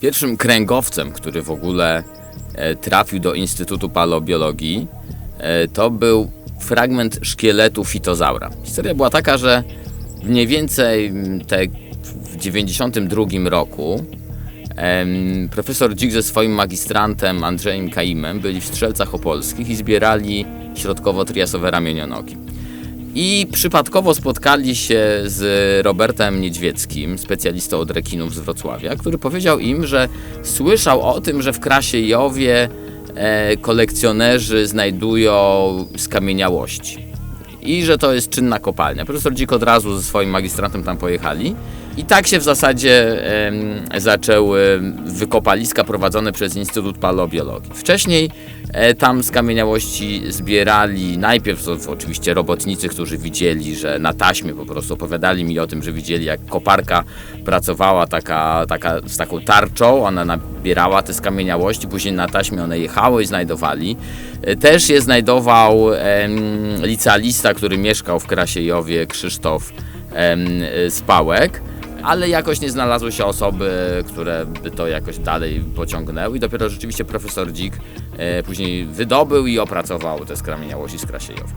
Pierwszym kręgowcem, który w ogóle e, trafił do Instytutu Paleobiologii, e, to był fragment szkieletu fitozaura. Historia była taka, że mniej więcej te w 92 roku profesor Dzik ze swoim magistrantem Andrzejem Kaimem byli w Strzelcach Opolskich i zbierali środkowo-triasowe ramienionogi. I przypadkowo spotkali się z Robertem Niedźwieckim, specjalistą od rekinów z Wrocławia, który powiedział im, że słyszał o tym, że w Krasiejowie e, kolekcjonerzy znajdują skamieniałości i że to jest czynna kopalnia. Profesor Dzik od razu ze swoim magistrantem tam pojechali i tak się w zasadzie em, zaczęły wykopaliska prowadzone przez Instytut Paleobiologii. Wcześniej e, tam skamieniałości zbierali najpierw oczywiście robotnicy, którzy widzieli, że na taśmie po prostu opowiadali mi o tym, że widzieli jak koparka pracowała taka, taka, z taką tarczą, ona nabierała te skamieniałości, później na taśmie one jechały i znajdowali. E, Też je znajdował em, licealista, który mieszkał w Krasiejowie, Krzysztof em, Spałek ale jakoś nie znalazły się osoby, które by to jakoś dalej pociągnęły i dopiero rzeczywiście profesor Dzik e, później wydobył i opracował te skamieniałości z Krasiejowa.